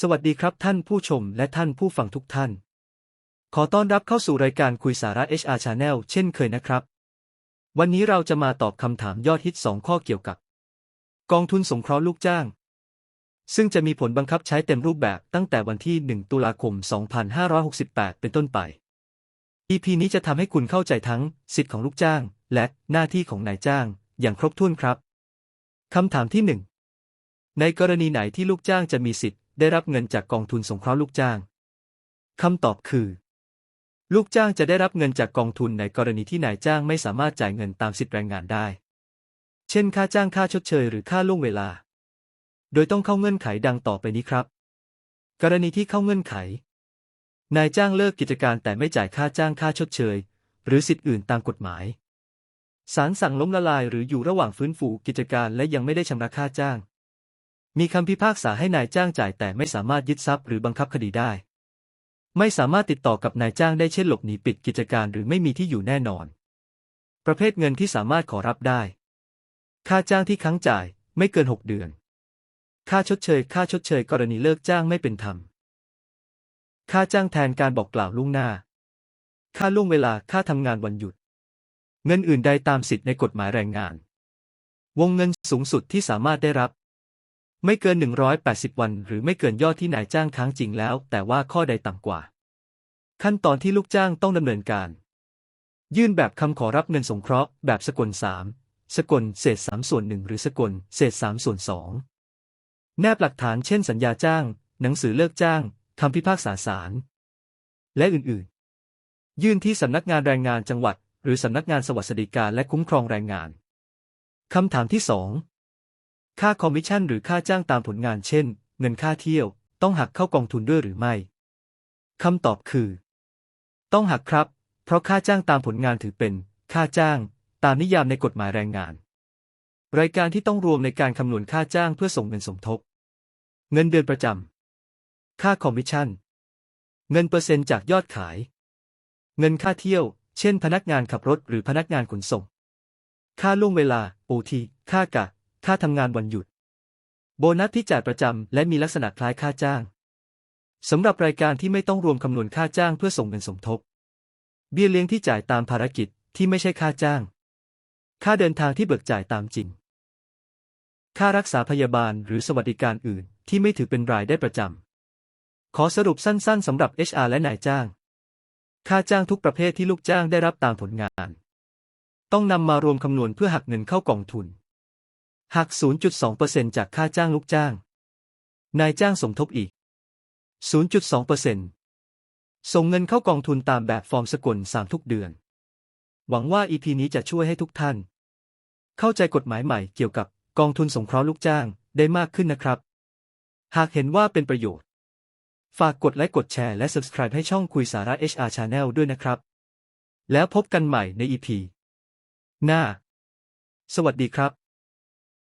สวัสดีครับท่านผู้ชมและท่านผู้ฟังทุกท่าน ขอต้อนรับเข้าสู่รายการคุยสาระ HR Channel เช่นเคยนะครับ วันนี้เราจะมาตอบคำถามยอดฮิต 2 ข้อเกี่ยวกับ กองทุนสงเคราะห์ลูกจ้าง ซึ่งจะมีผลบังคับใช้เต็มรูปแบบตั้งแต่วันที่ 1 ตุลาคม 2568 เป็นต้นไป EP นี้จะทำให้คุณเข้าใจทั้งสิทธิของลูกจ้าง และหน้าที่ของนายจ้าง อย่างครบถ้วนครับคำถามที่ 1 ในกรณีไหนที่ลูกจ้างจะมีสิทธิ์ ได้รับเงินจากกองทุนสงเคราะห์ลูกจ้าง คำตอบคือ ลูกจ้างจะได้รับเงินจากกองทุนในกรณีที่นายจ้างไม่สามารถจ่ายเงินตามสิทธิแรงงานได้ เช่น ค่าจ้างค่าชดเชยหรือค่าล่วงเวลา โดยต้องเข้าเงื่อนไขดังต่อไปนี้ครับ กรณีที่เข้าเงื่อนไข นายจ้างเลิกกิจการแต่ไม่จ่ายค่าจ้างค่าชดเชย หรือสิทธิอื่นตามกฎหมายศาลสั่งล้มละลายหรืออยู่ระหว่างฟื้นฟูกิจการและยังไม่ได้ชำระค่าจ้าง มีคำพิพากษาให้นายจ้างจ่ายแต่ไม่สามารถยึดทรัพย์หรือบังคับคดีได้ ไม่สามารถติดต่อกับนายจ้างได้เช่นหลบหนีปิดกิจการหรือไม่มีที่อยู่แน่นอน ประเภทเงินที่สามารถขอรับได้ ค่าจ้างที่ค้างจ่ายไม่เกิน 6 เดือน ค่าชดเชย ค่าชดเชย กรณีเลิกจ้างไม่เป็นธรรม ค่าจ้างแทนการบอกกล่าวล่วงหน้า ค่าล่วงเวลา ค่าทำงานวันหยุด เงินอื่นใดตามสิทธิในกฎหมายแรงงาน วงเงินสูงสุดที่สามารถได้รับ ไม่เกิน 180 วัน หรือไม่เกินยอดที่นายจ้างค้างจริงแล้ว แต่ว่าข้อใดต่ำกว่า ขั้นตอนที่ลูกจ้างต้องดำเนินการ ยื่นแบบคำขอรับเงินสงเคราะห์แบบสกล3สกลเศษ3ส่วน1หรือสกลเศษ3ส่วน2แนบหลักฐานเช่นสัญญาจ้าง หนังสือเลิกจ้างคำพิพากษาศาลและอื่นๆ ยื่นที่สำนักงานแรงงานจังหวัด หรือสำนักงานสวัสดิการและคุ้มครองแรงงานคำถามที่สอง ค่าคอมมิชชั่นหรือค่าจ้างตามผลงานเช่น เงินค่าเที่ยว ต้องหักเข้ากองทุนด้วยหรือไม่คำตอบคือ ต้องหักครับ เพราะค่าจ้างตามผลงานถือเป็น ค่าจ้าง ตามนิยามในกฎหมายแรงงาน รายการที่ต้องรวมในการคำนวณค่าจ้างเพื่อส่งเงินสมทบ เงินเดือนประจำค่าคอมมิชชั่น เงินเปอร์เซ็นต์จากยอดขาย เงินค่าเที่ยว เช่น พนักงานขับรถหรือพนักงานขนส่ง ค่าล่วงเวลาโอทีค่ากะ ค่าทำงานวันหยุด โบนัสที่จ่ายประจำและมีลักษณะคล้ายค่าจ้าง สำหรับรายการที่ไม่ต้องรวมคำนวณค่าจ้างเพื่อส่งเงินสมทบ เบี้ยเลี้ยงที่จ่ายตามภารกิจที่ไม่ใช่ค่าจ้าง ค่าเดินทางที่เบิกจ่ายตามจริง ค่ารักษาพยาบาลหรือสวัสดิการอื่นที่ไม่ถือเป็นรายได้ประจำ ขอสรุปสั้นๆสำหรับ HR และนายจ้าง ค่าจ้างทุกประเภทที่ลูกจ้างได้รับตามผลงาน ต้องนำมารวมคำนวณเพื่อหักเงินเข้ากองทุน หัก 0.2%จากค่าจ้างลูกจ้าง นายจ้างสมทบอีก 0.2%ส่งเงินเข้ากองทุนตามแบบฟอร์มสกล3ทุกเดือน หวังว่า EP นี้จะช่วยให้ทุกท่าน เข้าใจกฎหมายใหม่เกี่ยวกับกองทุนสงเคราะห์ลูกจ้างได้มากขึ้นนะครับ หากเห็นว่าเป็นประโยชน์ ฝากกดไลค์กดแชร์และ Subscribe ให้ช่องคุยสาระ HR Channel ด้วยนะครับ แล้วพบกันใหม่ใน EP หน้า สวัสดีครับ